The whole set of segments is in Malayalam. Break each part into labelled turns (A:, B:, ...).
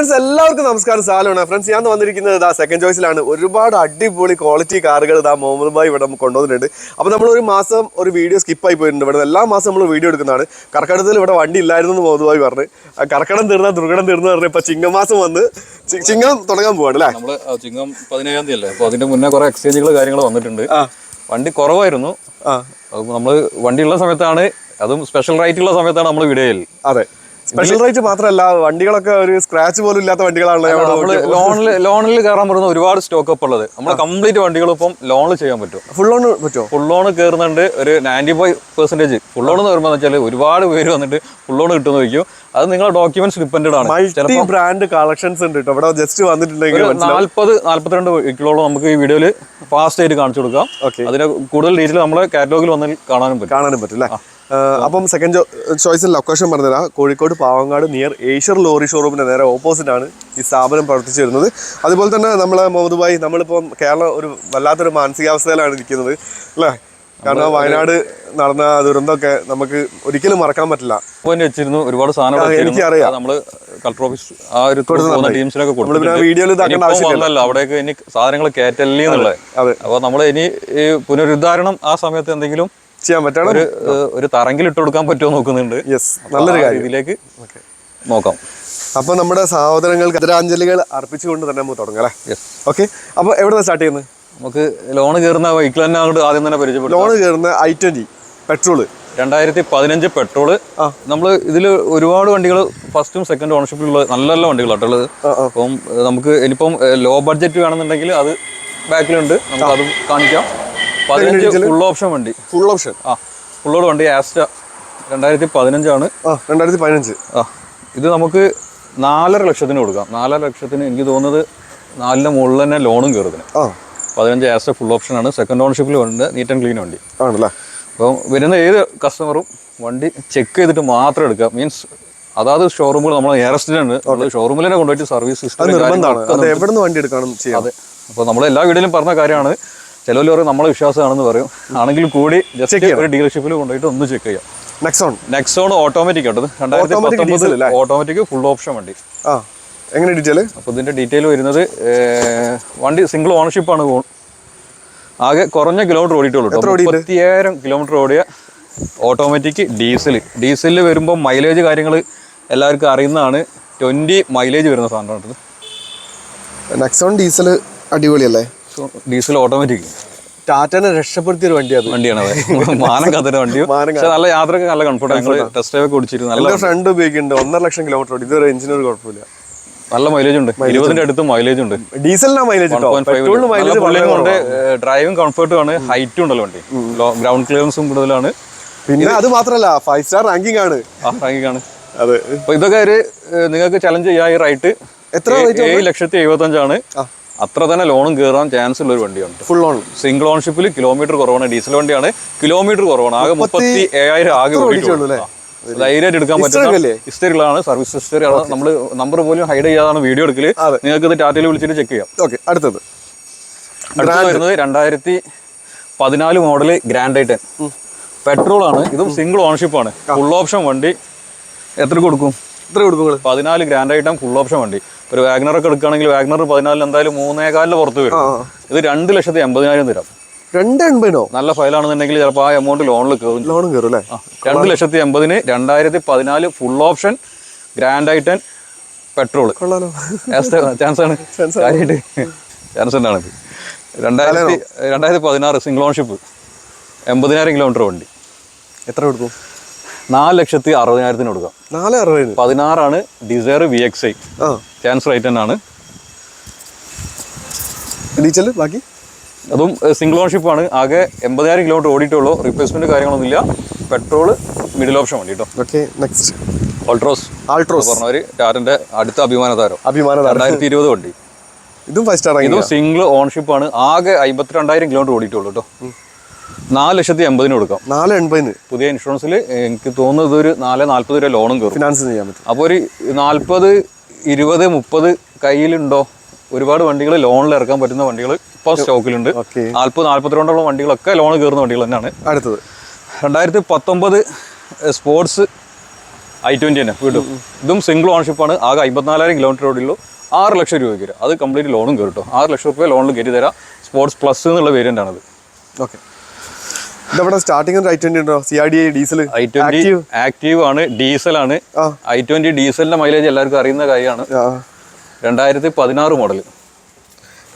A: ഫ്രണ്ട്സ് എല്ലാവർക്കും നമസ്കാരം. സാലമാണ് ഫ്രണ്ട്സ് ഞാൻ വന്നിരിക്കുന്നത് ഇതാ സെക്കൻഡ് ചോയ്സിലാണ് ഒരുപാട് അടിപൊളി ക്വാളിറ്റി കാറുകൾ ഇതാ മുഹമ്മദ് ഭായ് ഇവിടെ നമുക്ക് കൊണ്ടുവന്നിട്ടുണ്ട്. അപ്പോൾ നമ്മൾ ഒരു മാസം ഒരു വീഡിയോ സ്കിപ്പ് ആയി പോയിട്ടുണ്ട്. ഇവിടെ എല്ലാ മാസം നമ്മൾ വീഡിയോ എടുക്കുന്നതാണ്. കർക്കടത്തിൽ ഇവിടെ വണ്ടി ഇല്ലായിരുന്നു എന്ന് മുഹമ്മദ് ഭായ് പറഞ്ഞു കർക്കടം തീർന്നാൽ ദുർഘടം തീർന്നു പറഞ്ഞു ഇപ്പൊ ചിങ്ങമാസം വന്ന് ചിങ്ങം തുടങ്ങാൻ പോവാണ് അല്ലേ?
B: നമ്മൾ ചിങ്ങം പതിനേഴാം തീയതി അല്ലേ? അപ്പോൾ അതിന്റെ മുന്നേ കുറേ എക്സ്ചേഞ്ചുകൾ കാര്യങ്ങൾ വന്നിട്ടുണ്ട്.
A: ആ.
B: വണ്ടി കുറവായിരുന്നു.
A: ആ.
B: നമ്മൾ വണ്ടിയുള്ള സമയത്താണ് അതും സ്പെഷ്യൽ റൈറ്റ് ഉള്ള സമയത്താണ് നമ്മൾ വീഡിയോയിൽ
A: അതെ. സ്പെഷ്യൽ റേറ്റ് മാത്രമല്ല വണ്ടികളൊക്കെ ഒരു സ്ക്രാച്ച് പോലും ഇല്ലാത്ത വണ്ടികളാണല്ലോ
B: നമ്മൾ ലോണിൽ ലോണിൽ കയറാൻ പറ്റുന്ന ഒരുപാട് സ്റ്റോക്ക് അപ്പ് ഉള്ളത്. നമ്മൾ കംപ്ലീറ്റ് വണ്ടികൾ ഇപ്പം ലോണിൽ ചെയ്യാൻ പറ്റും.
A: ഫുൾ ലോൺ പറ്റുമോ
B: ഫുൾ ലോൺ കയറുന്നുണ്ട് ഒരു ninety five percentage full loan എന്ന് പറയുമ്പോൾ വെച്ചാൽ ഒരുപാട് പേര് വന്നിട്ട് ഫുൾ ലോൺ കിട്ടുമെന്ന് ചോദിക്കും അത് നിങ്ങളെ ഡോക്യുമെന്റ്സ് ഡിപ്പെൻഡ് ആണ്.
A: മൾട്ടി ബ്രാൻഡ് കളക്ഷൻസ് ഉണ്ട് കേട്ടോ. ഇവിടെ ജസ്റ്റ് വന്നിട്ടുണ്ടെങ്കിൽ
B: നാല്പത് നാല്പത്തിരണ്ട് വെഹിക്കിളോളം നമുക്ക് ഈ വീഡിയോയിൽ ഫാസ്റ്റ് ആയിട്ട് കാണിച്ചു കൊടുക്കാം.
A: ഓക്കെ
B: അതിന് കൂടുതൽ ഡീറ്റെയിൽ നമ്മളെ കാറ്റലോഗിൽ വന്ന് കാണാനും പറ്റും.
A: കാണാനും പറ്റും അല്ലേ? അപ്പം സെക്കൻഡ് ചോയ്സിൽ ലൊക്കേഷൻ പറഞ്ഞുതരാം. കോഴിക്കോട് പാവങ്ങാട് നിയർ ഏഷ്യർ ലോറി ഷോറൂമിന്റെ നേരെ ഓപ്പോസിറ്റ് ആണ് ഈ സ്ഥാപനം പ്രവർത്തിച്ചു വരുന്നത്. അതുപോലെ തന്നെ നമ്മളെ മുഹമ്മദ് ഭായി നമ്മളിപ്പം കേരളം ഒരു വല്ലാത്തൊരു മാനസികാവസ്ഥയിലാണ് ഇരിക്കുന്നത് അല്ലേ? കാരണം വയനാട് നടന്ന ആ ദുരന്തമൊക്കെ നമുക്ക് ഒരിക്കലും മറക്കാൻ പറ്റില്ല.
B: വെച്ചിരുന്നു ഒരുപാട് സാധനങ്ങൾ.
A: എനിക്കറിയാം.
B: നമ്മൾ കളക്ടർ ഓഫീസ് ആ ഒരു ടീംസിനൊക്കെ വന്നല്ലോ അവിടേക്ക് ഇനി സാധനങ്ങൾ കയറ്റല്ലേ എന്നുള്ളത്.
A: അതെ.
B: അപ്പൊ നമ്മൾ ഇനി ഈ പുനരുദ്ധാരണം ആ സമയത്ത് എന്തെങ്കിലും
A: ചെയ്യാൻ പറ്റണം?
B: ഒരു ഒരു തറങ്കിൽ ഇട്ട് കൊടുക്കാൻ പറ്റുമോ നോക്കുന്നുണ്ട്.
A: യെസ് നല്ലൊരു കാര്യം.
B: ഇതിലേക്ക് നോക്കാം.
A: അപ്പൊ നമ്മുടെ സഹോദരങ്ങൾക്ക് ആദരാഞ്ജലികൾ അർപ്പിച്ചുകൊണ്ട് തന്നെ നമുക്ക് തുടങ്ങാം അല്ലേ? ഓക്കെ അപ്പൊ എവിടെ സ്റ്റാർട്ട് ചെയ്യുന്നത്?
B: നമുക്ക് ലോൺ കയറുന്ന വൈക്കിൾ തന്നെ അങ്ങോട്ട് ആദ്യം തന്നെ പരിചയപ്പെട്ടു
A: ലോൺ കയറുന്ന ഐ ട്വന്റി പെട്രോൾ
B: രണ്ടായിരത്തി പതിനഞ്ച്
A: പെട്രോൾ
B: നമ്മൾ ഇതിൽ ഒരുപാട് വണ്ടികൾ ഫസ്റ്റും സെക്കൻഡ് ഓണർഷിപ്പിലുള്ള നല്ല നല്ല
A: ആ.
B: അപ്പം നമുക്ക് ഇനിയിപ്പം ലോ ബഡ്ജറ്റ് വേണമെന്നുണ്ടെങ്കിൽ അത് ബാക്കിലുണ്ട്. നമുക്ക് അത് കാണിക്കാം. പതിനഞ്ച് ഫുൾ ഓപ്ഷൻ വണ്ടി.
A: ഫുൾ ഓപ്ഷൻ
B: ആ ഫുള്ളോട് വണ്ടി ആസ്റ്റ രണ്ടായിരത്തി പതിനഞ്ചാണ്
A: രണ്ടായിരത്തി പതിനഞ്ച്.
B: ആ ഇത് നമുക്ക് നാലര ലക്ഷത്തിന് കൊടുക്കാം. നാലര ലക്ഷത്തിന് എനിക്ക് തോന്നുന്നത് നാലിന്റെ മുകളിൽ തന്നെ ലോണും കയറുന്നതിന്
A: ആ.
B: പതിനഞ്ച് ആസ്റ്റ ഫുൾ ഓപ്ഷനാണ്. സെക്കൻഡ് ഓണർഷിപ്പിൽ വരുന്നത് നീറ്റ് ആൻഡ് ക്ലീൻ വണ്ടി.
A: ആണല്ലേ?
B: അപ്പം വരുന്ന ഏത് കസ്റ്റമറും വണ്ടി ചെക്ക് ചെയ്തിട്ട് മാത്രം എടുക്കുക. മീൻസ് അതാത് ഷോറൂമുകൾ നമ്മൾ നിയറസ്റ്റിലുണ്ട് നമ്മൾ ഷോറൂമിൽ തന്നെ കൊണ്ടുപോയിട്ട് സർവീസ്
A: അത്
B: ഹിസ്റ്ററി
A: നിർബന്ധമാണ്. എവിടെ നിന്ന് വണ്ടി എടുക്കണം
B: അതെ. അപ്പോൾ നമ്മൾ എല്ലാ വീടിലും പറഞ്ഞ കാര്യമാണ്. ചിലവർ പറയും നമ്മളെ വിശ്വാസമാണെന്ന് പറയും. ആണെങ്കിൽ കൂടി ജസ്റ്റ് ഒരു ഡീലർഷിപ്പിൽ കൊണ്ടുപോയിട്ട് ഒന്ന് ചെക്ക് ചെയ്യാം.
A: നെക്സോൺ
B: നെക്സോൺ ഓട്ടോമാറ്റിക് ആട്ടത് രണ്ടായിരത്തി? ഓട്ടോമാറ്റിക് ഫുൾ ഓപ്ഷൻ വണ്ടി.
A: ആ. എങ്ങനെ ഡീറ്റെയിൽ
B: അപ്പോൾ ഇതിന്റെ ഡീറ്റെയിൽ വരുന്നത് വണ്ടി സിംഗിൾ ഓണർഷിപ്പാണ് ആകെ കുറഞ്ഞ കിലോമീറ്റർ ഓടിയിട്ടുള്ളൂ കേട്ടോ. മുപ്പത്തിയായിരം കിലോമീറ്റർ ഓടിയ ഓട്ടോമാറ്റിക് ഡീസൽ ഡീസലിൽ വരുമ്പോൾ മൈലേജ് കാര്യങ്ങൾ എല്ലാവർക്കും അറിയുന്നതാണ്. ട്വന്റി മൈലേജ് വരുന്ന സാധനമാണ്.
A: നെക്സോൺ ഡീസൽ അടിപൊളിയല്ലേ?
B: Diesel automatic.
A: ടാറ്റനെ രക്ഷപ്പെടുത്തിയ ഒരു
B: വണ്ടിയാണ് വണ്ടിയാണ് മാനം കത്തുന്ന
A: വണ്ടി
B: പക്ഷെ നല്ല യാത്രയ്ക്ക് നല്ല കംഫർട്ട് ഞങ്ങൾ ടെസ്റ്റ് ഡ്രൈവ് ഒക്കെ ഓടിച്ചിരുന്നു. നല്ല
A: ഫ്രണ്ട് ഉപയോഗിക്കുന്നുണ്ട്. ഒന്നര ലക്ഷം കിലോമീറ്റർ ഓടി ഇതുവരെ എഞ്ചിനൊരു കുഴപ്പമില്ല.
B: നല്ല മൈലേജ് ഉണ്ട്. ഇരുപതിന്റെ അടുത്ത് മൈലേജ് ഉണ്ട്.
A: ഡീസലിനാ മൈലേജ് മൈലേജ്
B: ഉണ്ട് ഡ്രൈവിംഗ് കംഫർട്ടും ആണ്. ഹൈറ്റും ഉണ്ടല്ലോ വണ്ടി. ഗ്രൗണ്ട് ക്ലിയറൻസും കൂടുതലാണ്.
A: പിന്നെ അത് മാത്രല്ല ഫൈവ് സ്റ്റാർ റാങ്കിങ് ആണ്.
B: ആ റാങ്കിങ്ങാണ്
A: അതെ.
B: അപ്പൊ ഇതൊക്കെ ഒരു നിങ്ങൾക്ക് ചലഞ്ച് ചെയ്യാൻ ഈ റൈറ്റ്
A: എത്ര
B: ഏഴ് ലക്ഷത്തി എഴുപത്തി അഞ്ചാണ് അത്ര തന്നെ ലോണും കയറാൻ ചാൻസ് ഉള്ള ഒരു വണ്ടിയാണ്
A: ഫുൾ ഓൺ
B: സിംഗിൾ ഓൺഷിപ്പിൽ കിലോമീറ്റർ കുറവാണ്. ഡീസൽ വണ്ടിയാണ്. കിലോമീറ്റർ കുറവാണ്. ആകെ മുപ്പത്തി ഏഴായിരം ആകെ
A: അല്ലേ?
B: ധൈര്യമായിട്ട് എടുക്കാൻ
A: പറ്റില്ല?
B: ഹിസ്റ്ററികളാണ് സർവീസ് ഹിസ്റ്ററി ആണ് നമ്മൾ നമ്പർ പോലും ഹൈഡ് ചെയ്യാതാണ് വീഡിയോ
A: എടുക്കൽ.
B: നിങ്ങൾക്ക് ഇത് ടാറ്റയിൽ വിളിച്ചിട്ട് ചെക്ക് ചെയ്യാം.
A: ഓക്കെ അടുത്തത്.
B: അടുത്തത് വരുന്നത് രണ്ടായിരത്തി പതിനാല് മോഡൽ ഗ്രാൻഡ് ടെൻ പെട്രോൾ ആണ്. ഇതും സിംഗിൾ ഓൺഷിപ്പ് ആണ്. ഫുൾ ഓപ്ഷൻ വണ്ടി എത്ര കൊടുക്കും?
A: എത്ര കൊടുക്കും
B: പതിനാല് ഗ്രാൻഡ് ഐറ്റം ഫുൾ ഓപ്ഷൻ വണ്ടി. ഒരു വാഗ്നർ ഒക്കെ എടുക്കുകയാണെങ്കിൽ വാഗ്നർ പതിനാലിന് എന്തായാലും മൂന്നേകാലിന് പുറത്ത് വരും. ഇത് രണ്ട് ലക്ഷത്തി എൺപതിനായിരം തരാം.
A: രണ്ട് എൺപതിനോ
B: നല്ല ഫയലാണെന്നുണ്ടെങ്കിൽ ചിലപ്പോൾ ആ എമൗണ്ട് ലോണിൽ കയറും
A: ലോണും കയറും അല്ലേ?
B: രണ്ട് ലക്ഷത്തി എൺപതിന് രണ്ടായിരത്തി പതിനാല് full option Grand i ten petrol chance ആണ്. കാര്യമായിട്ട് ചാൻസ് ഉണ്ടാണ് രണ്ടായിരത്തി രണ്ടായിരത്തി പതിനാറ് സിംഗിൾ ഓൺഷിപ്പ് എൺപതിനായിരം കിലോമീറ്റർ വണ്ടി.
A: എത്ര കൊടുക്കും?
B: നാല് ലക്ഷത്തി അറുപതിനായിരത്തിന് കൊടുക്കാം.
A: നാല് അറുപത്
B: പതിനാറാണ് Dzire V X I chance right ആണ്
A: ഡീറ്റെയിൽ ബാക്കി?
B: അതും സിംഗിൾ ഓൺഷിപ്പ് ആണ്. ആകെ എൺപതിനായിരം കിലോമീറ്റർ ഓടിയിട്ടുള്ളൂ. റീപ്ലേസ്മെന്റ് കാര്യങ്ങളൊന്നുമില്ല. പെട്രോൾ മിഡിൽ ഓപ്ഷൻ വേണ്ടി കേട്ടോ
A: ഓക്കെ നെക്സ്റ്റ്
B: ഓൾട്രോസ്
A: ആൾട്രോസ്
B: പറഞ്ഞവര് ടാറ്റന്റെ അടുത്ത അഭിമാന താരം.
A: അഭിമാനം
B: രണ്ടായിരത്തി ഇരുപത് വണ്ടി.
A: ഇതും ഫൈവ് സ്റ്റാർ
B: ഇതും സിംഗിൾ ഓൺഷിപ്പ് ആണ്. ആകെ അമ്പത്തിരണ്ടായിരം കിലോമീറ്റർ ഓടിയിട്ടുള്ളൂ കേട്ടോ നാല് ലക്ഷത്തി എൺപതിന് കൊടുക്കാം.
A: നാല് എൺപതിന്.
B: പുതിയ ഇൻഷുറൻസിൽ എനിക്ക് തോന്നുന്നത് ഒരു നാല് നാല്പത് രൂപ ലോണും കയറും
A: ഫിനാൻസ് ചെയ്യാൻ പറ്റും.
B: അപ്പോൾ ഒരു നാൽപ്പത് ഇരുപത് മുപ്പത് കയ്യിലുണ്ടോ? ഒരുപാട് വണ്ടികൾ ലോണിൽ ഇറക്കാൻ പറ്റുന്ന വണ്ടികൾ ഇപ്പോൾ സ്റ്റോക്കിലുണ്ട്. നാൽപ്പത് നാൽപ്പത്തിരണ്ടോളം വണ്ടികളൊക്കെ ലോൺ കയറുന്ന വണ്ടികൾ തന്നെയാണ്.
A: അടുത്തത്.
B: രണ്ടായിരത്തി പത്തൊമ്പത് സ്പോർട്സ് ഐ ട്വന്റി തന്നെ വീണ്ടും. ഇതും സിംഗിൾ ഓണർഷിപ്പ് ആണ്. ആകെ അമ്പത്തിനാലായിരം കിലോമീറ്റർ ഓടിയുള്ളൂ ആറ് ലക്ഷം രൂപയ്ക്ക് വരും. അത് കംപ്ലീറ്റ് ലോണും കയറും കേട്ടോ ആറ് ലക്ഷം രൂപ ലോണിൽ കയറ്റി തരാം. സ്പോർട്സ് പ്ലസ് എന്നുള്ള വേരിയന്റ് ആണത്.
A: ഓക്കെ. ഇതവിടെ സ്റ്റാർട്ടിംഗ് ഐ ട്വന്റി ഉണ്ടോ? C R D diesel
B: i twenty active ആണ്. ഡീസൽ ആണ്. ഐ ട്വന്റി ഡീസലിന്റെ മൈലേജ് എല്ലാവർക്കും അറിയുന്ന കാര്യമാണ്. രണ്ടായിരത്തി പതിനാറ് മോഡൽ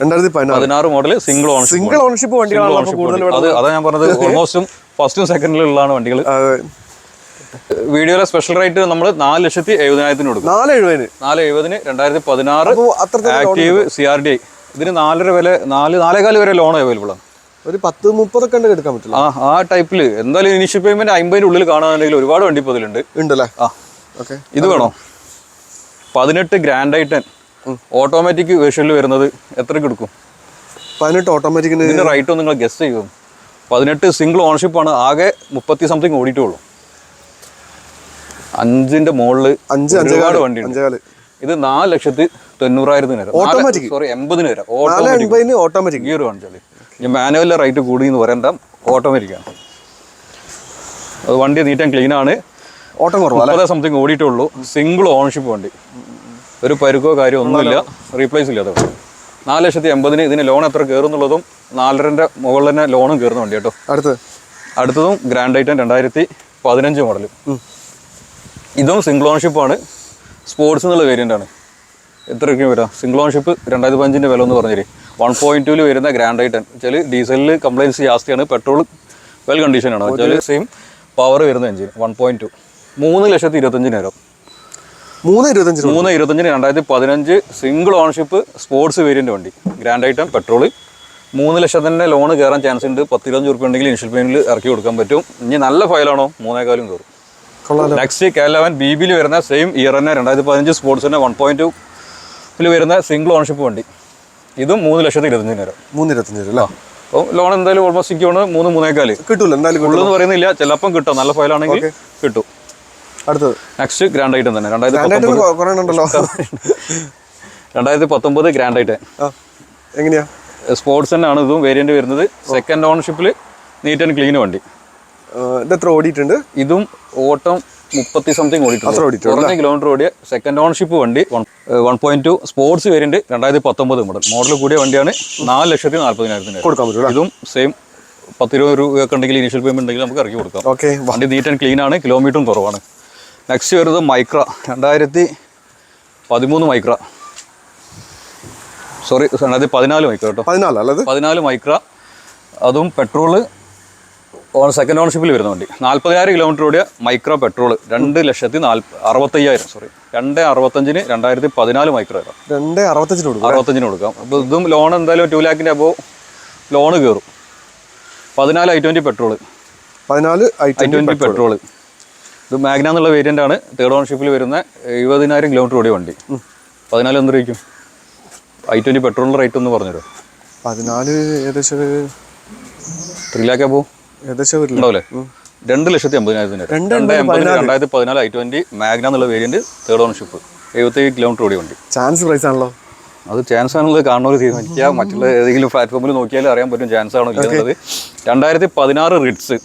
A: രണ്ടായിരത്തി പതിനാറ്
B: model single ownership
A: single ownership വണ്ടികളാണ് കൂടുതൽ
B: അത് അതാ ഞാൻ പറഞ്ഞത് ഓൾമോസ്റ്റും ഫസ്റ്റും സെക്കൻഡിലുള്ളതാണ് വണ്ടികൾ. വീഡിയോയിലെ സ്പെഷ്യൽ റേറ്റ് നമ്മൾ നാല് ലക്ഷത്തി എഴുപതിനായിരത്തിന് കൊടുക്കും.
A: നാല് എഴുപതിന്.
B: നാല് എഴുപതിന് രണ്ടായിരത്തി പതിനാറ് active C R D I ഇതിന് നാലര വില നാല് നാലേകാൽ വരെ ലോൺ അവൈലബിൾ ആണ്.
A: ഒരു പത്ത് മുപ്പതൊക്കെ ഉണ്ട് എടുക്കാൻ പറ്റില്ല.
B: ആ ആ ടൈപ്പിൽ എന്തായാലും ഇനിഷ്യൽ പേയ്മെന്റ് അമ്പതിന്റെ ഉള്ളിൽ കാണാനുണ്ടെങ്കിൽ ഒരുപാട് വണ്ടി ഇപ്പോൾ ഇതിലുണ്ട്
A: ഉണ്ടല്ലേ?
B: ആ.
A: ഓക്കെ.
B: ഇത് വേണോ? പതിനെട്ട് ഗ്രാൻഡ് ഐ ടെൻ ഓട്ടോമാറ്റിക് വേർഷനിൽ വരുന്നത് എത്രയ്ക്ക് എടുക്കും?
A: പതിനെട്ട്
B: ഓട്ടോമാറ്റിക് റൈറ്റ് നിങ്ങൾ ഗസ്റ്റ് ചെയ്യും. പതിനെട്ട് സിംഗിൾ ഓണർഷിപ്പ് ആണ് ആകെ മുപ്പത്തി സംതിങ് ഓടിയിട്ടുള്ളൂ. അഞ്ചിന്റെ മുകളിൽ
A: അഞ്ച്
B: ഒരുപാട്
A: വണ്ടി
B: ഇത് നാല് ലക്ഷത്തി തൊണ്ണൂറായിരത്തിന് വരാം? സോറി എൺപതിന് വരാം
A: നാല്
B: ഓട്ടോമാറ്റിക്
A: ഈ ഓട്ടോമാറ്റിക്
B: ഗിയർ കാണിച്ചാൽ ഈ മാനുവലിലെ റേറ്റ് കൂടി എന്ന് പറയണ്ട. ഓട്ടോമാറ്റിക് ആണ്. അത് വണ്ടി നീറ്റാൻ ആണ്.
A: ഓട്ടം കുറവാ
B: സംതിങ് ഓടിയിട്ടുള്ളൂ. സിംഗിൾ ഓണർഷിപ്പ് വണ്ടി. ഒരു പരുക്കോ കാര്യമോ ഒന്നുമില്ല. റീപ്ലേസ് ഇല്ലാതെ വണ്ടി നാല് ലക്ഷത്തി എൺപതിന് ഇതിന് ലോൺ എത്ര കയറുന്നുള്ളതും നാലരന്റെ മുകളിൽ തന്നെ ലോണും കയറുന്ന വണ്ടി കേട്ടോ.
A: അടുത്ത്?
B: അടുത്തതും ഗ്രാൻഡ് ഐറ്റം രണ്ടായിരത്തി പതിനഞ്ച് മോഡൽ ഇതും സിംഗിൾ ഓണർഷിപ്പ് ആണ്. സ്പോർട്സ് എന്നുള്ള വേരിയന്റ് ആണ്. എത്രയൊക്കെയും വരാം? സിംഗിൾ ഓണർഷിപ്പ് രണ്ടായിരത്തി പതിനഞ്ചിന്റെ വില എന്ന് പറഞ്ഞാൽ വൺ പോയിന്റ് ടുവിൽ വരുന്ന ഗ്രാൻഡ് ഐറ്റൻ വെച്ചാൽ ഡീസലിൽ കംപ്ലൈൻസ് ജാസ്തിയാണ്. പെട്രോൾ വെൽ കണ്ടീഷനാണ് വെച്ചാൽ സെയിം പവർ വരുന്ന എഞ്ചിൻ വൺ പോയിന്റ് ടു മൂന്ന് ലക്ഷത്തി ഇരുപത്തഞ്ചിന് വരാം
A: മൂന്ന് ഇരുപത്തഞ്ച്
B: മൂന്ന് ഇരുപത്തഞ്ചിന് രണ്ടായിരത്തി പതിനഞ്ച് സിംഗിൾ ഓണർഷിപ്പ് സ്പോർട്സ് വേരിയന്റ് വണ്ടി. ഗ്രാൻഡ് ഐറ്റം പെട്രോൾ മൂന്ന് ലക്ഷത്തിന്റെ ലോൺ കയറാൻ ചാൻസ് ഉണ്ട്. പത്ത് ഇരുപത്തഞ്ച് റുപ്യ ഉണ്ടെങ്കിൽ ഇൻഷുൽ പേയ്മെന്റിൽ ഇറക്കി കൊടുക്കാൻ പറ്റും. ഇനി നല്ല ഫയലാണോ മൂന്നേക്കാലും കയറും. നെക്സ്റ്റ് കെ ലെവൻ ബി ബിയിൽ വരുന്ന സെയിം ഇയർ തന്നെ രണ്ടായിരത്തി പതിനഞ്ച് സ്പോർട്സിന്റെ വൺ പോയിന്റ് ടുവിൽ വരുന്ന സിംഗിൾ ഓണർഷിപ്പ് വണ്ടി. ഇതും മൂന്ന് ലക്ഷത്തി ഇരുപത്തഞ്ചിന് വരാം.
A: മൂന്ന് ഇരുപത്തഞ്ച് അല്ലേ?
B: അപ്പോൾ ലോൺ എന്തായാലും ഓൾമോസ്റ്റ് എനിക്ക് മൂന്ന് മൂന്നേക്കാൽ
A: കിട്ടൂല എന്തായാലും
B: കിട്ടുമെന്ന് പറയുന്നില്ല. ചിലപ്പം കിട്ടും. നല്ല ഫയലാണെങ്കിൽ കിട്ടും.
A: അടുത്തത്.
B: നെക്സ്റ്റ് ഗ്രാൻഡ് ഐറ്റം തന്നെ. രണ്ടായിരത്തി
A: ഉണ്ടല്ലോ
B: രണ്ടായിരത്തി പത്തൊമ്പത് ഗ്രാൻഡ് ഐറ്റം
A: എങ്ങനെയാ?
B: സ്പോർട്സ് തന്നെയാണ് ഇതും വേരിയന്റ് വരുന്നത്. സെക്കൻഡ് ഓണർഷിപ്പിൽ നീറ്റ് ആൻഡ് ക്ലീൻ വണ്ടി.
A: ഇതെത്ര ഇത് ഓടിയിട്ടുണ്ട്?
B: ഇതും ഓട്ടം മുപ്പത്തി സംതിങ് ഓടിയിട്ടുണ്ട്. കുറഞ്ഞ കിലോമീറ്റർ ഓടിയ സെക്കൻഡ് ഓണർഷിപ്പ് വണ്ടി one point two sports variant രണ്ടായിരത്തി പത്തൊമ്പത് മോഡൽ മോഡൽ കൂടിയ വണ്ടിയാണ് നാല് ലക്ഷത്തി നാല്പതിനായിരത്തിന്
A: കൊടുക്കാൻ പറ്റും
B: ഇതും സെയിം പത്തിരുപത് രൂപയൊക്കെ ഉണ്ടെങ്കിൽ ഇനീഷ്യൽ പേയ്മെന്റ് ഉണ്ടെങ്കിൽ നമുക്ക് ഇറക്കി കൊടുക്കാം.
A: ഓക്കെ
B: വണ്ടി നീറ്റ് ആൻഡ് ക്ലീൻ ആണ് കിലോമീറ്ററും കുറവാണ്. നെക്സ്റ്റ് വരുന്നത് മൈക്ര രണ്ടായിരത്തി പതിമൂന്ന് മൈക്ര സോറി രണ്ടായിരത്തി പതിനാല് മൈക്ര കേട്ടോ.
A: പതിനാല് അല്ലത്
B: പതിനാല് മൈക്ര അതും പെട്രോൾ ഓൺ സെക്കൻഡ് ഓണർഷിപ്പിൽ വരുന്ന വണ്ടി. നാൽപ്പതിനായിരം കിലോമീറ്റർ ഓടിയ മൈക്ര പെട്രോൾ രണ്ട് ലക്ഷത്തി നാൽപ്പ അറുപത്തയ്യായിരം സോറി രണ്ട് അറുപത്തഞ്ചിന് രണ്ടായിരത്തി പതിനാല് മൈക്ര വരാം
A: രണ്ട് അറുപത്തഞ്ചിന് കൊടുക്കും
B: അറുപത്തഞ്ചിന് കൊടുക്കാം. അപ്പോൾ ഇതും ലോൺ എന്തായാലും ടു ലാക്കിന്റെ അപ്പോൾ ലോണ് കയറും പതിനാല് ഐ ട്വന്റി പെട്രോൾ
A: പതിനാല് ഐ
B: ഐ ട്വന്റി പെട്രോൾ ഇത് മാഗ്ന എന്നുള്ള വേരിയന്റ് ആണ്. തേർഡ് ഓൺഷിപ്പിൽ വരുന്ന എഴുപതിനായിരം കിലോമീറ്റർ ഓടിയ വണ്ടി. പതിനാല് എന്ത് രൂപയ്ക്കും ഐ ട്വന്റി പെട്രോളിന്റെ റേറ്റ് ഒന്ന് പറഞ്ഞുതരും?
A: പതിനാല് ഏകദേശം
B: ത്രീ ലാക്ക് അപ്പോൾ
A: ഏകദേശം
B: ഉണ്ടാവില്ലേ? രണ്ട് ലക്ഷത്തി അമ്പതിനായിരത്തിന് രണ്ടായിരത്തി പതിനാല് ഐ ട്വന്റി മാഗ്ന എന്നുള്ള വേരിയന്റ് തേർഡ് ഓണർഷിപ്പ് എഴുപത്തേഴ് കിലോമീറ്റർ ഓടിയ വണ്ടി.
A: ചാൻസ് പ്രൈസ് ആണല്ലോ.
B: അത് ചാൻസ് ആണെന്നുള്ളത് കാണുന്നവർ തീരുമാനിക്കുക. മറ്റുള്ള ഏതെങ്കിലും പ്ലാറ്റ്ഫോമിൽ നോക്കിയാൽ അറിയാൻ പറ്റും ചാൻസ് ആണോ ഇല്ലെന്നുള്ളത് രണ്ടായിരത്തി പതിനാറ് റിഡ്സ്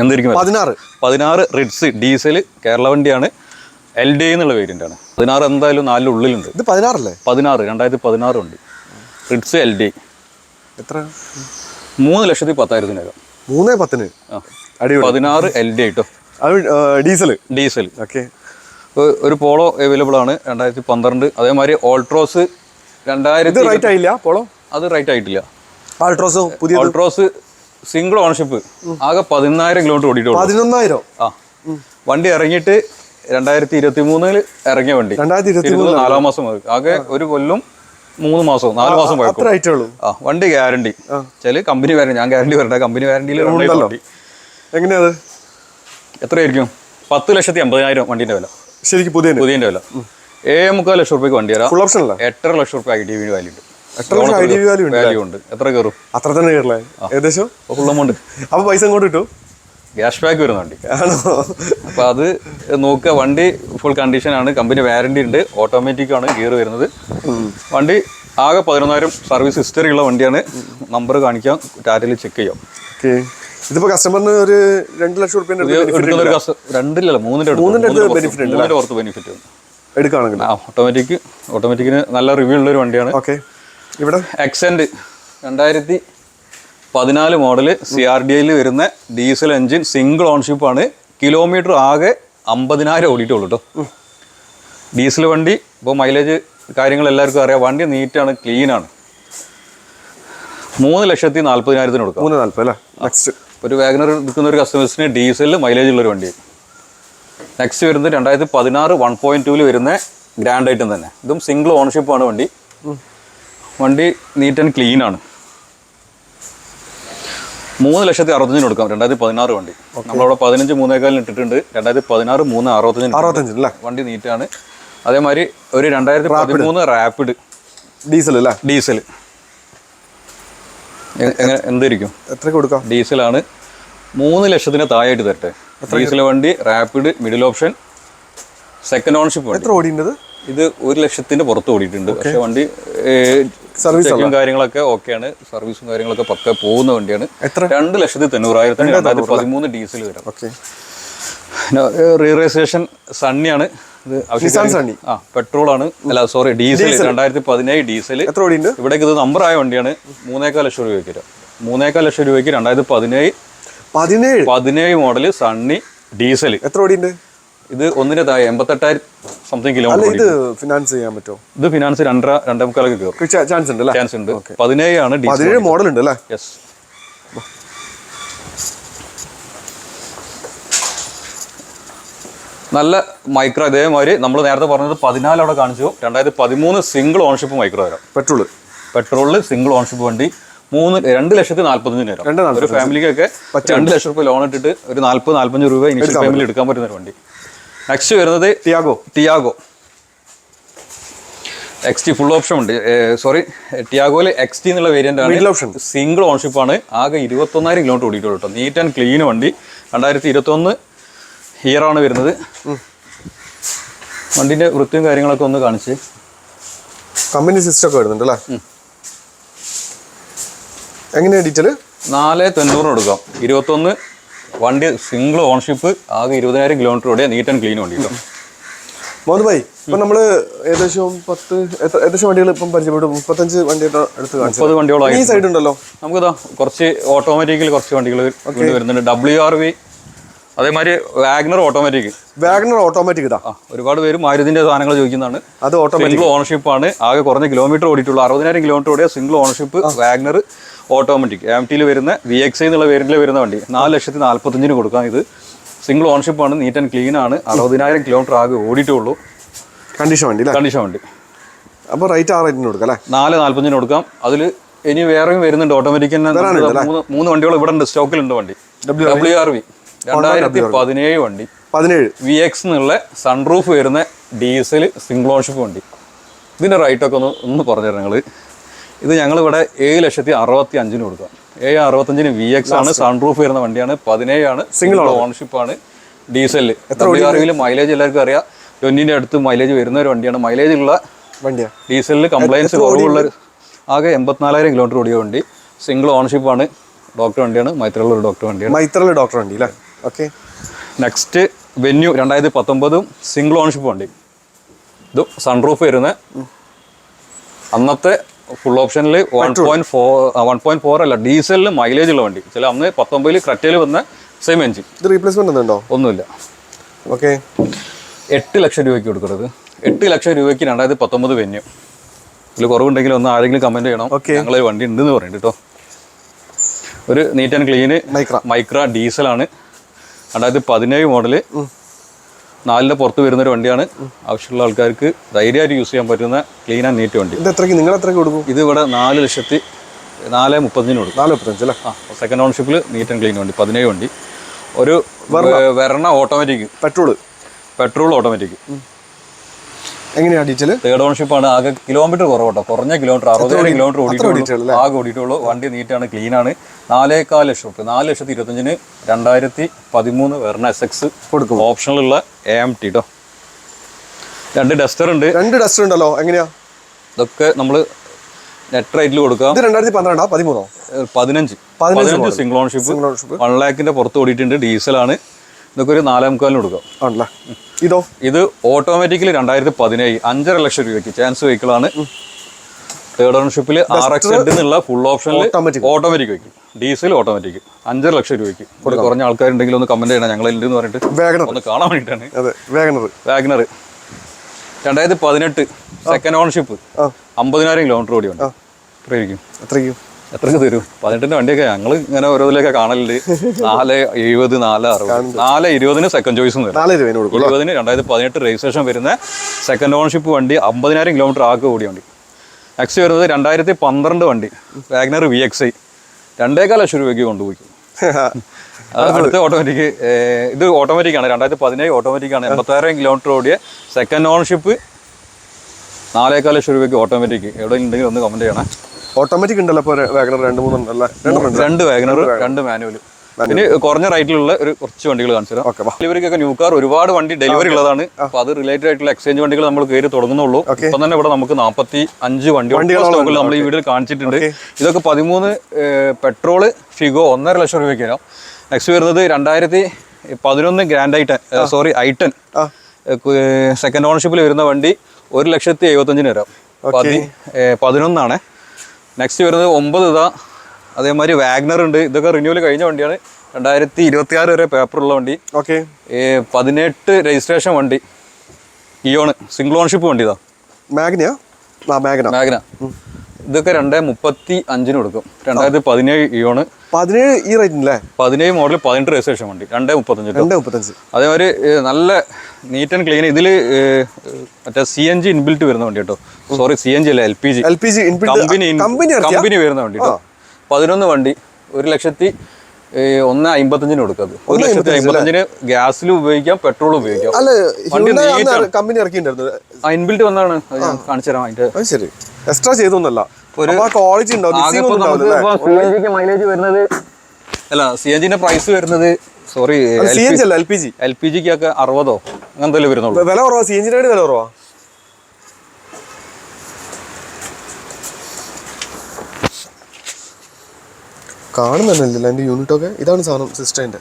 B: എന്തായിരിക്കും?
A: പതിനാറ്.
B: പതിനാറ് റിഡ്സ് ഡീസൽ കേരള വണ്ടിയാണ്. എൽ ഡി എന്നുള്ള വേരിയന്റ് ആണ്. പതിനാറ് എന്തായാലും നാലിന്റെ ഉള്ളിലുണ്ട്.
A: ഇത് പതിനാറല്ലേ?
B: പതിനാറ് രണ്ടായിരത്തി പതിനാറ് ഉണ്ട്. റിഡ്സ് എൽ ഡി
A: എത്ര?
B: മൂന്ന് ലക്ഷത്തി പത്തായിരത്തിനകം
A: മൂന്നേ പത്തിന്?
B: പതിനാറ് എൽ ഡി
A: അത് ഡീസൽ
B: ഡീസൽ
A: ഓക്കെ.
B: ഒരു പോളോ അവൈലബിൾ ആണ് രണ്ടായിരത്തി പന്ത്രണ്ട്. അതേമാതിരി ഓൾട്രോസ് രണ്ടായിരത്തി
A: റൈറ്റ് ആയില്ല പോളോ?
B: അത് റൈറ്റ് ആയിട്ടില്ല.
A: ഓൾട്രോസ് പുതിയ
B: ഓൾട്രോസ് സിംഗിൾ ഓണർഷിപ്പ് ആകെ പതിനായിരം കിലോമീറ്റർ ഓടിയിട്ടുള്ളൂ.
A: പതിനൊന്നായിരം.
B: ആ. വണ്ടി ഇറങ്ങിയിട്ട് രണ്ടായിരത്തി ഇരുപത്തി മൂന്നിൽ ഇറങ്ങിയ വണ്ടി.
A: രണ്ടായിരത്തി ഇരുപത്തി
B: ഇരുപത് നാലാം മാസം ആകെ ഒരു കൊല്ലം മൂന്ന് മാസം നാല് മാസം
A: അത്ര
B: പഴക്കം.
A: ഉള്ളൂ
B: ആ വണ്ടി ഗ്യാരണ്ടി ചില കമ്പനി വാരണ്ടി ഞാൻ ഗ്യാരണ്ടി വരണ്ട. കമ്പനി വാരണ്ടിയിൽ
A: ഉണ്ടല്ലോ.
B: വണ്ടി.
A: എങ്ങനെയാ
B: എത്രയായിരിക്കും? പത്ത് ലക്ഷത്തി അമ്പതിനായിരം വണ്ടിന്റെ വില.
A: ശരിക്കും പുതിയ
B: പുതിയ വില. ഏഴ് മുക്കാൽ ലക്ഷം റുപ്യക്ക് വണ്ടി
A: വരാം.
B: എട്ടര ലക്ഷം റുപ്യ ഐ ടി വി വാല്യൂ ഉണ്ട്.
A: വാല്യൂ ഉണ്ട്
B: എത്ര കയറും?
A: അത്ര തന്നെ കയറില്ലേ? ഏകദേശം?
B: ഫുൾ എമൗണ്ട്
A: അപ്പൊ പൈസ ഇങ്ങോട്ട് കിട്ടും
B: ക്യാഷ് ബാക്ക് വരുന്ന വണ്ടി.
A: ആണോ?
B: അപ്പോൾ അത് നോക്കുക. വണ്ടി ഫുൾ കണ്ടീഷൻ ആണ്. കമ്പനി വാരണ്ടി ഉണ്ട്. ഓട്ടോമാറ്റിക് ആണ് ഗിയർ വരുന്നത്. വണ്ടി ആകെ പതിനൊന്നായിരം സർവീസ് ഹിസ്റ്ററി ഉള്ള വണ്ടിയാണ്. നമ്പർ കാണിക്കാം. ടാറ്റയിൽ ചെക്ക് ചെയ്യാം.
A: ഓക്കെ. ഇതിപ്പോ കസ്റ്റമറിന് ഒരു രണ്ട് ലക്ഷം
B: റുപ്യ രണ്ടില്ലല്ലോ മൂന്നിന്റെ.
A: മൂന്നിന്റെ അടുത്ത്. ബെനിഫിറ്റ്
B: ഉണ്ട് മൂന്നിന്റെ ബെനിഫിറ്റ്
A: എടുക്കുകയാണെങ്കിൽ.
B: ഓട്ടോമാറ്റിക് ഓട്ടോമാറ്റിക്കിന് നല്ല റിവ്യൂ ഉള്ള ഒരു വണ്ടിയാണ്.
A: ഓക്കെ. ഇവിടെ?
B: എക്സെൻഡ് രണ്ടായിരത്തി പതിനാല് മോഡൽ സി ആർ ഡി ഐയിൽ വരുന്ന ഡീസൽ എഞ്ചിൻ സിംഗിൾ ഓൺഷിപ്പ് ആണ്. കിലോമീറ്റർ ആകെ അമ്പതിനായിരം ഓടിയിട്ടുള്ളൂ കേട്ടോ ഡീസൽ വണ്ടി ഇപ്പോൾ മൈലേജ് കാര്യങ്ങൾ എല്ലാവർക്കും അറിയാം. വണ്ടി നീറ്റാണ് ക്ലീനാണ് മൂന്ന് ലക്ഷത്തി നാൽപ്പതിനായിരത്തിന് കൊടുക്കാം.
A: മൂന്ന് നാൽപ്പത് അല്ലേ? നെക്സ്റ്റ്
B: ഒരു വാഗനർ എടുക്കുന്ന ഒരു കസ്റ്റമേഴ്സിന് ഡീസലിൽ മൈലേജ് ഉള്ളൊരു വണ്ടി. നെക്സ്റ്റ് വരുന്നത് രണ്ടായിരത്തി പതിനാറ് വൺ പോയിന്റ് ടൂവിൽ വരുന്ന ഗ്രാൻഡ് ഐറ്റം തന്നെ. ഇതും സിംഗിൾ ഓണർഷിപ്പാണ് ആണ് വണ്ടി. വണ്ടി നീറ്റ് ആൻഡ് ക്ലീൻ ആണ്. മൂന്ന് ലക്ഷത്തി അറുപത്തഞ്ചിന് കൊടുക്കാം. രണ്ടായിരത്തി പതിനാറ് വണ്ടി. നമ്മളവിടെ പതിനഞ്ച് മൂന്നേക്കാലിന് ഇട്ടിട്ടുണ്ട്. രണ്ടായിരത്തി പതിനാറ് മൂന്ന് അറുപത്തഞ്ചിന്
A: അറുപത്തഞ്ചിന് അല്ലേ?
B: വണ്ടി നീറ്റാണ് അതേമാതിരി ഒരു രണ്ടായിരത്തി പതിമൂന്ന് റാപ്പിഡ്
A: ഡീസൽ അല്ലേ?
B: ഡീസൽ എങ്ങനെ എന്തായിരിക്കും
A: എത്ര കൊടുക്കാം?
B: ഡീസലാണ് മൂന്ന് ലക്ഷത്തിന് താഴെയായിട്ട് തരട്ടെ. ഡീസൽ വണ്ടി Rapid middle option second ownership
A: എത്ര ഓടിയിട്ടുണ്ട്
B: ഇത്? ഒരു ലക്ഷത്തിന്റെ പുറത്ത് ഓടിയിട്ടുണ്ട്. പക്ഷെ വണ്ടി
A: സർവീസ്
B: കാര്യങ്ങളൊക്കെ ഓക്കെയാണ്. സർവീസും കാര്യങ്ങളൊക്കെ പക്ക പോകുന്ന വണ്ടിയാണ്.
A: എത്ര?
B: രണ്ട് ലക്ഷത്തി തൊണ്ണൂറായിരത്തി രണ്ടായിരത്തി പതിമൂന്ന് ഡീസൽ വരാം.
A: Okay
B: re registration. ആ പെട്രോൾ ആണ് അല്ല സോറി ഡീസൽ രണ്ടായിരത്തി പതിനേഴ് ഡീസൽ ഇവിടേക്ക് ഇത് നമ്പർ ആയ വണ്ടിയാണ്. മൂന്നേക്കാൽ ലക്ഷം രൂപയ്ക്ക് വരാം മൂന്നേക്കാൽ ലക്ഷം രൂപയ്ക്ക് രണ്ടായിരത്തി പതിനേഴ്.
A: പതിനേഴ്
B: പതിനേഴ് മോഡൽ സണ്ണി ഡീസൽ
A: എത്ര ഓടിയുണ്ട്
B: ഇത് ഒന്നിന് താഴെ എൺപത്തെട്ടായിരം സംതിങ് കിലോമീറ്റർ
A: ഇത് ഫിനാൻസ് ചെയ്യാൻ പറ്റുമോ?
B: ഇത് ഫിനാൻസ് രണ്ടര രണ്ടേ മുക്കാലൊക്കെ കയറും
A: ചാൻസ് ഉണ്ട്
B: ചാൻസ് ഉണ്ട്. പതിനേഴ് ആണ്
A: പതിനേഴ് മോഡൽ ഉണ്ട് അല്ലേ?
B: യെസ് നല്ല മൈക്രോ ഇതേമാതിരി നമ്മൾ നേരത്തെ പറഞ്ഞത് പതിനാല് അവിടെ കാണിച്ചു. രണ്ടായിരത്തി പതിമൂന്ന് സിംഗിൾ ഓൺഷിപ്പ് മൈക്രോ വരാം
A: പെട്രോൾ
B: പെട്രോളിൽ സിംഗിൾ ഓൺഷിപ്പ് വണ്ടി മൂന്ന് രണ്ട് ലക്ഷത്തി നാല്പത്തഞ്ചിന് വരാം ഒരു ഫാമിലിക്കൊക്കെ രണ്ട് ലക്ഷം രൂപ ലോൺ ഇട്ടിട്ട് ഒരു നാല്പത് നാൽപ്പത്തഞ്ച് രൂപ ഇനിഷ്യൽ ഫാമിലി എടുക്കാൻ പറ്റുന്ന ഒരു വണ്ടി. നെക്സ്റ്റ് വരുന്നത്
A: Tiago
B: Tiago X T full option ഉണ്ട്. സോറി ടിയാഗോയിൽ എക്സ് ടി എന്നുള്ള വേരിയന്റ് ആണ്.
A: ഓപ്ഷൻ
B: സിംഗിൾ ഓൺഷിപ്പ് ആണ്. ആകെ ഇരുപത്തൊന്നായിരം കിലോമീറ്റർ ഓടിയിട്ടുള്ളൂ കേട്ടോ. നീറ്റ് ആൻഡ് ക്ലീൻ വണ്ടി. രണ്ടായിരത്തി ഇരുപത്തൊന്ന് ഇയർ ആണ് വരുന്നത്. വണ്ടിന്റെ വൃത്തിയും കാര്യങ്ങളൊക്കെ ഒന്ന് കാണിച്ച്.
A: കമ്പനി സിസ്റ്റം ഒക്കെ വരുന്നുണ്ട് അല്ലേ? എങ്ങനെയാണ് ഡീറ്റെയിൽ
B: നാല് തൊണ്ണൂറിന് കൊടുക്കാം. ഇരുപത്തൊന്ന് വണ്ടി സിംഗിൾ ഓൺഷിപ്പ് ആകെ ഇരുപതിനായിരം കിലോമീറ്റർ ഓടിയ നീറ്റ് ആൻഡ് ക്ലീൻ വണ്ടി കേട്ടോ
A: മോഹൻ ഭായി ഇപ്പൊ നമ്മൾ ഏകദേശം പത്ത് ഏകദേശം വണ്ടികൾ ഇപ്പം പരിചയപ്പെട്ടു. മുപ്പത്തഞ്ച് വണ്ടിയുടെ അടുത്ത്
B: മുപ്പത് വണ്ടികളായി.
A: ഈ സൈഡ് ഉണ്ടല്ലോ.
B: നമുക്കിതാ കുറച്ച് ഓട്ടോമാറ്റിക്കലി കുറച്ച് വണ്ടികൾ വരുന്നുണ്ട്. ഡബ്ല്യു ആർ വി അതേമാതിരി വാഗ്നർ ഓട്ടോമാറ്റിക്
A: വാഗ്നർ ഓട്ടോമാറ്റിക് ഇതാ.
B: ഒരുപാട് പേര് മാരുതിന്റെ സാധനങ്ങൾ ചോദിക്കുന്നതാണ്.
A: അത് ഓട്ടോമാറ്റിക്
B: ഓണർഷിപ്പ് ആണ്. ആകെ കുറഞ്ഞ കിലോമീറ്റർ ഓടിയിട്ടുള്ളൂ. അറുപതിനായിരം കിലോമീറ്റർ ഓടിയ single ownership WagonR automatic. M ടിയിൽ വരുന്ന വി എക്സ് എന്നുള്ള വേരിയന്റിൽ വരുന്ന വണ്ടി. നാല് ലക്ഷത്തി നാൽപ്പത്തഞ്ചിന് കൊടുക്കാം ഇത്. സിംഗിൾ ഓണർഷിപ്പ് ആണ് നീറ്റ് ആൻഡ് ക്ലീൻ ആണ്. അറുപതിനായിരം കിലോമീറ്റർ ആകെ ഓടിയിട്ടുള്ളൂ
A: കണ്ടീഷൻ വണ്ടി
B: കണ്ടീഷൻ വണ്ടി.
A: അപ്പോൾ റേറ്റ് ആ റേറ്റിന് കൊടുക്കാം അല്ലേ?
B: നാല് നാൽപ്പത്തഞ്ചിന് കൊടുക്കാം. അതിൽ ഇനി വേറെയും വരുന്നുണ്ട്. ഓട്ടോമാറ്റിക് തന്നെ മൂന്ന് മൂന്ന് വണ്ടികൾ ഇവിടെ ഉണ്ട്. സ്റ്റോക്കിലുണ്ട് വണ്ടി. ഡബ്ല്യു ആർ വി രണ്ടായിരത്തി പതിനേഴ് വണ്ടി.
A: പതിനേഴ്.
B: വി എക്സ് എന്നുള്ള സൺറൂഫ് വരുന്ന ഡീസൽ സിംഗിൾ ഓൺഷിപ്പ് വണ്ടി. ഇതിന്റെ റേറ്റൊക്കെ ഒന്ന് ഒന്ന് പറഞ്ഞുതരാം നിങ്ങൾ ഇത് ഞങ്ങളിവിടെ ഏഴ് ലക്ഷത്തി അറുപത്തി അഞ്ചിന് കൊടുക്കാം. ഏഴ് അറുപത്തഞ്ചിന് വി എക്സ് ആണ് സൺറൂഫ് വരുന്ന വണ്ടിയാണ്. പതിനേഴാണ് സിംഗിൾ ഓൺഷിപ്പ് ആണ്. ഡീസലിൽ എത്ര മൈലേജ് എല്ലാവർക്കും അറിയാം. ട്വന്റിന്റെ അടുത്ത് മൈലേജ് വരുന്ന ഒരു വണ്ടിയാണ്. മൈലേജ് ഉള്ള
A: വണ്ടിയാണ്
B: ഡീസലിൽ കംപ്ലൈൻസ് കുറവുള്ള ആകെ എൺപത്തിനാലായിരം കിലോമീറ്റർ ഓടിയ വണ്ടി. സിംഗിൾ ഓൺഷിപ്പ് ആണ്. ഡോക്ടർ വണ്ടിയാണ്. മൈത്രയുള്ള ഒരു ഡോക്ടർ വണ്ടിയാണ്.
A: മൈത്രയിലെ ഡോക്ടർ വണ്ടി അല്ലേ? ഓക്കെ
B: നെക്സ്റ്റ് വെന്യൂ രണ്ടായിരത്തി പത്തൊമ്പതും സിംഗിൾ ഓൺഷിപ്പ് വണ്ടി. ഇത് സൺറൂഫ് വരുന്ന അന്നത്തെ ഫുൾ ഓപ്ഷനിൽ one point four one point four അല്ല ഡീസലിൽ മൈലേജ് ഉള്ള വണ്ടി. ചില അന്ന് പത്തൊമ്പതിൽ ക്രറ്റയിൽ വന്ന സെയിം എഞ്ചിൻ
A: ഇത് റീപ്ലേസ്മെന്റ് ഉണ്ടോ
B: ഒന്നുമില്ല.
A: ഓക്കെ
B: എട്ട് ലക്ഷം രൂപയ്ക്ക് കൊടുക്കരുത് എട്ട് ലക്ഷം രൂപയ്ക്ക് രണ്ടായിരത്തി പത്തൊമ്പത് വെന്യു ഇതിൽ കുറവുണ്ടെങ്കിൽ ഒന്ന് ആരെങ്കിലും കമന്റ് ചെയ്യണം.
A: ഓക്കെ
B: ഞങ്ങൾ വണ്ടി ഉണ്ടെന്ന് പറയുന്നുണ്ട് കേട്ടോ ഒരു neat and clean
A: Micra
B: Micra ഡീസലാണ് രണ്ടായിരത്തി പതിനേഴ് മോഡൽ നാലിന്റെ പുറത്ത് വരുന്ന ഒരു വണ്ടിയാണ്. ആവശ്യമുള്ള ആൾക്കാർക്ക് ധൈര്യമായിട്ട് യൂസ് ചെയ്യാൻ പറ്റുന്ന ക്ലീൻ ആൻഡ് നീറ്റ് വണ്ടി.
A: ഇത് എത്രയ്ക്ക് നിങ്ങൾ എത്രയ്ക്ക് കൊടുക്കും?
B: ഇത് ഇവിടെ നാല് ലക്ഷത്തി നാല് മുപ്പത്തഞ്ചിന് കൊടുക്കും.
A: നാല് മുപ്പത്തഞ്ച് അല്ലേ?
B: ആ സെക്കൻഡ് ഓൺഷിപ്പിൽ നീറ്റ് ആൻഡ് ക്ലീൻ വണ്ടി പതിനേഴ് വണ്ടി. ഒരു വരണ ഓട്ടോമാറ്റിക്
A: പെട്രോൾ
B: പെട്രോൾ ഓട്ടോമാറ്റിക്
A: എങ്ങനെയാണ് ഡീറ്റെയിൽ
B: തേർഡ് ഓൺഷിപ്പ് ആണ്. ആകെ കിലോമീറ്റർ കുറവട്ടോ കുറഞ്ഞ കിലോമീറ്റർ അറുപത് കിലോമീറ്റർ
A: ഓടിയിട്ടുള്ളൂ.
B: ആകെ ഓടിയിട്ടുള്ളൂ. വണ്ടി നീറ്റാണ് ക്ലീനാണ് ആണ്. നാലേകാൽ ലക്ഷം റുപ്യ നാല് ലക്ഷത്തി ഇരുപത്തഞ്ചിന് രണ്ടായിരത്തി പതിമൂന്ന് വെർണ എസ് എക്സ്
A: കൊടുക്കും.
B: ഓപ്ഷനിലുള്ള എ എം ടി കേട്ടോ രണ്ട് ഡസ്റ്റർ ഉണ്ട്.
A: രണ്ട് ഡസ്റ്റർ ഉണ്ടല്ലോ. എങ്ങനെയാ?
B: ഇതൊക്കെ നമ്മൾ നെറ്റ് റേറ്റിൽ കൊടുക്കാം.
A: ഇത് രണ്ടായിരത്തി പന്ത്രണ്ടാ? പതിമൂന്നോ?
B: പതിനഞ്ച്.
A: പതിനഞ്ച്
B: സിംഗിൾ ഓൺഷിപ്പ് വൺ ലാക്കിന്റെ പുറത്ത് ഓടിയിട്ടുണ്ട്. ഡീസലാണ് ഇതൊക്കെ ഒരു നാലേ മുക്കാലിന് കൊടുക്കാം.
A: ആണല്ലേ? ഇതോ?
B: ഇത് ഓട്ടോമാറ്റിക്കലി രണ്ടായിരത്തി പതിനേഴ് അഞ്ചര ലക്ഷം രൂപയ്ക്ക് ചാൻസ് വെഹിക്കിളാണ് തേർഡ് ഓണർഷിപ്പിൽ ആർ എക്സ് എന്നുള്ള ഫുൾ ഓപ്ഷനിൽ. Automatic vehicle diesel automatic. അഞ്ചര ലക്ഷം രൂപയ്ക്ക്. ഇവിടെ കുറഞ്ഞ ആൾക്കാരുണ്ടെങ്കിൽ ഒന്ന് കമന്റ് ചെയ്യണം. ഞങ്ങൾ എന്ന് പറഞ്ഞിട്ട്
A: വേഗണർ.
B: ഒന്ന് കാണാൻ വേണ്ടിയിട്ടാണ്.
A: അതെ വേഗണർ.
B: രണ്ടായിരത്തി പതിനെട്ട് സെക്കൻഡ് ഓണർഷിപ്പ് അമ്പതിനായിരം കിലോമീറ്റർ ഓടി വണ്ടി എത്രയായിരിക്കും
A: എത്രയ്ക്കും
B: എത്രക്ക് തരും? പതിനെട്ടിന്റെ വണ്ടിയൊക്കെ ഞങ്ങൾ ഇങ്ങനെ ഓരോതിലൊക്കെ കാണലുണ്ട്. നാല് എഴുപത് നാല് അറുപത്. നാല് ഇരുപതിന് സെക്കൻഡ് ചോയ്സ് ഇരുപതിന് രണ്ടായിരത്തി പതിനെട്ട് രജിസ്ട്രേഷൻ വരുന്ന സെക്കൻഡ് ഓണർഷിപ്പ് വണ്ടി അമ്പതിനായിരം കിലോമീറ്റർ ആകെ ഓടിയ വണ്ടി. നെക്സ്റ്റ് വരുന്നത് രണ്ടായിരത്തി പന്ത്രണ്ട് വണ്ടി. വാഗ്നർ വി എക്സ് ഐ രണ്ടേകാൽ ലക്ഷം രൂപയ്ക്ക് കൊണ്ടുപോയി. അടുത്ത ഓട്ടോമാറ്റിക് ഇത് ഓട്ടോമാറ്റിക് ആണ്. രണ്ടായിരത്തി പതിനേഴ് ഓട്ടോമാറ്റിക് ആണ്. എൺപത്തായിരം കിലോമീറ്റർ ഓടിയ സെക്കൻഡ് ഓണർഷിപ്പ് നാലേകാൽ ലക്ഷം രൂപയ്ക്ക് ഓട്ടോമാറ്റിക് എവിടെ ഉണ്ടെങ്കിൽ ഒന്ന് കമന്റ് ചെയ്യണം.
A: ഓട്ടോമാറ്റിക് ഉണ്ടല്ലോ ഇപ്പോൾ വേഗണർ രണ്ട് മൂന്ന് അല്ല? രണ്ടെണ്ണം
B: രണ്ട് വാഗനർ രണ്ട് മാനുവൽ ഇനി കുറഞ്ഞ റേറ്റിലുള്ള ഒരു കുറച്ച് വണ്ടികൾ കാണിച്ചു തരാം. ഡെലിവറിക്കൊക്കെ ന്യൂ കാർ ഒരുപാട് വണ്ടി ഡെലിവറി ഉള്ളതാണ്. അപ്പൊ അത് റിലേറ്റഡ് ആയിട്ടുള്ള എക്സ്ചേഞ്ച് വണ്ടികൾ നമ്മൾ കയറി തുടങ്ങുന്നുള്ളൂ. ഇപ്പൊ തന്നെ ഇവിടെ നമുക്ക് നാൽപ്പത്തി അഞ്ച് വണ്ടി സ്റ്റോക്കിൽ നമ്മൾ ഈ വീട്ടിൽ കാണിച്ചിട്ടുണ്ട്. ഇതൊക്കെ പതിമൂന്ന് പെട്രോൾ ഫിഗോ ഒന്നര ലക്ഷം രൂപയ്ക്ക് വരാം. നെക്സ്റ്റ് വരുന്നത് രണ്ടായിരത്തി പതിനൊന്ന് ഗ്രാൻഡ് ഐറ്റൻ സോറി ഐറ്റൻ
A: ആ.
B: സെക്കൻഡ് ഓണർഷിപ്പിൽ വരുന്ന വണ്ടി ഒരു ലക്ഷത്തി എഴുപത്തഞ്ചിന് വരാം. പതിനൊന്നാണ്. നെക്സ്റ്റ് വരുന്നത് ഒമ്പത് ഇതാ അതേമാതിരി വാഗ്നർ ഉണ്ട്. ഇതൊക്കെ റിന്യൂവൽ കഴിഞ്ഞ വണ്ടിയാണ്. രണ്ടായിരത്തി ഇരുപത്തി ആറ് വരെ പേപ്പറുള്ള വണ്ടി.
A: ഓക്കെ
B: പതിനെട്ട് രജിസ്ട്രേഷൻ വണ്ടി. ഇയോണ് സിംഗിൾ ഓൺഷിപ്പ് വണ്ടി ഇതാ.
A: മാഗ്നിയാ മാഗ്ന
B: മാഗ്ന ഇതൊക്കെ രണ്ടേ മുപ്പത്തി അഞ്ചിന് കൊടുക്കും. രണ്ടായിരത്തി പതിനേഴ് ഇയോണ്
A: പതിനേഴ് ഈ റേറ്റിനല്ലേ
B: പതിനേഴ് മോഡൽ പതിനെട്ട് രജിസ്ട്രേഷൻ വണ്ടി. രണ്ടേ മുപ്പത്തഞ്ച്
A: രണ്ടേ മുപ്പത്തഞ്ച്.
B: അതേമാതിരി നല്ല നീറ്റ് ആൻഡ് ക്ലീൻ ഇതിൽ മറ്റേ സി എൻ ജി ഇൻബിൽറ്റ് വരുന്ന വണ്ടി കേട്ടോ സോറി സി എൻ ജി അല്ല L P G
A: L P G
B: company
A: company
B: വരുന്ന വണ്ടി കേട്ടോ പതിനൊന്ന് വണ്ടി ഒരു ലക്ഷത്തി ഒന്ന് അമ്പത്തഞ്ചിന് കൊടുക്കുന്നത് ഒരു ലക്ഷത്തി അമ്പത്തഞ്ചിന് ഗ്യാസിൽ ഉപയോഗിക്കാം പെട്രോൾ ഉപയോഗിക്കാം.
A: അല്ല
B: വണ്ടി
A: ഹ്യുണ്ടായി കമ്പനി ഇറക്കിയിട്ടുണ്ടായിരുന്നു.
B: ഇൻബിൽറ്റ് വന്നാണ്. കാണിച്ചു തരാം അതിന്റെ
A: അത് ശരി. എക്സ്ട്രാ ചെയ്തൊന്നല്ല ക്വാളിറ്റി ഉണ്ടാവും
B: മൈലേജ് വരുന്നത് അല്ല സി എൻ ജിന്റെ പ്രൈസ് വരുന്നത് sorry
A: L P G
B: L P ജിക്ക് ഒക്കെ അറുപതോ അങ്ങനത്തെ വരുന്നുള്ളൂ?
A: വില കുറവാ? സി എൻ ജിന്റെ വില കുറവാ? കാണുന്നുണ്ടല്ലോ അതിന്റെ യൂണിറ്റ് ഒക്കെ ഇതാണ് സാധനം സിസ്റ്ററിന്റെ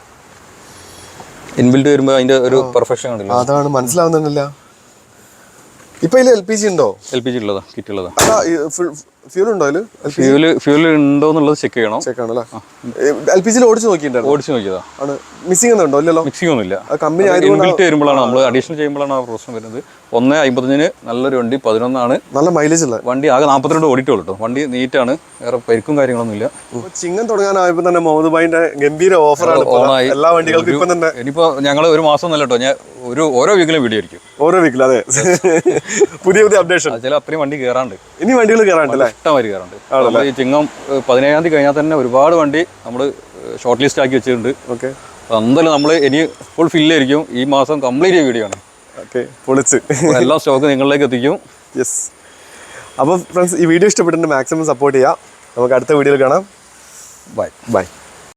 B: ഇൻബിൽഡ് വരുമ്പോൾ അതിന്റെ ഒരു പെർഫെക്ഷൻ ഉണ്ടല്ലോ
A: അതാണ് മനസ്സിലാവുന്നുണ്ടല്ലോ. ഇപ്പൊ ഇതിൽ എൽ പി ജി ഉണ്ടോ?
B: എൽ പി ജി ഉള്ളതാ കിറ്റ് ഉള്ളതാ.
A: ഫ്യൂൽ ഉണ്ടോ അതിൽ?
B: ഫ്യൂൽ ഫ്യൂൽ ഉണ്ടോ എന്നുള്ളത് ചെക്ക് ചെയ്യണം.
A: ചെക്ക് ആണല്ലേ എൽ പി ജിയിൽ ഓടിച്ച്
B: ഓടിച്ച് നോക്കിയതാ.
A: ആണ്. മിസ്സിംഗ് ഒന്നും ഉണ്ടോ? ഇല്ലല്ലോ?
B: മിക്സിംഗ് ഒന്നുമില്ല.
A: ആ കമ്പനി ആയതുകൊണ്ട്
B: ഇൻബിൽറ്റ് വരുമ്പോഴാണ് നമ്മൾ അഡീഷണൽ ചെയ്യുമ്പോഴാണ് ആ പ്രശ്നം വരുന്നത്. ഒന്ന് അമ്പത്തഞ്ചിന് നല്ലൊരു വണ്ടി പതിനൊന്നാണ്
A: നല്ല മൈലേജ് ഉള്ള.
B: വണ്ടി ആകെ നാൽപ്പത്തിരണ്ട് ഓടിയിട്ടുള്ളൂ കേട്ടോ. വണ്ടി നീറ്റാണ് വേറെ പരിക്കും കാര്യങ്ങളൊന്നും ഇല്ല
A: ചിങ്ങം തുടങ്ങാനായപ്പോ തന്നെ മുഹമ്മദ് ഭായിന്റെ ഗംഭീര ഓഫറാണ്
B: ഓണായി.
A: എല്ലാ വണ്ടികൾക്കും ഇപ്പം തന്നെ.
B: ഇനിയിപ്പോ ഞങ്ങൾ ഒരു മാസം നല്ലോ കേട്ടോ. ഞാൻ ഒരു ഓരോ വീക്കിലും വീഡിയോ ആയിരിക്കും.
A: ഓരോ വീക്കിലും അതെ. പുതിയ പുതിയ അപ്ഡേഷൻ
B: ചില അത്രയും വണ്ടി കയറാണ്ട്
A: ഇനി വണ്ടികൾ കയറാണ്ടല്ലേ
B: ഇഷ്ടമാതിരി കയറാണ്ട് നമ്മൾ ഈ ചിങ്ങം പതിനേഴാം തീയതി കഴിഞ്ഞാൽ തന്നെ ഒരുപാട് വണ്ടി നമ്മൾ ഷോർട്ട് ലിസ്റ്റ് ആക്കി വെച്ചിട്ടുണ്ട്.
A: ഓക്കെ.
B: എന്തായാലും നമ്മൾ ഇനി ഫുൾ ഫില്ലായിരിക്കും ഈ മാസം കംപ്ലീറ്റ് വീഡിയോ ആണ്.
A: ഓക്കെ പൊളിച്ച്.
B: എല്ലാ സ്റ്റോക്ക് നിങ്ങളിലേക്ക് എത്തിക്കും.
A: യെസ് അപ്പോൾ ഫ്രണ്ട്സ് ഈ വീഡിയോ ഇഷ്ടപ്പെട്ടിട്ട് മാക്സിമം സപ്പോർട്ട് ചെയ്യാം. നമുക്ക് അടുത്ത വീഡിയോയിൽ കാണാം.
B: Bye
A: bye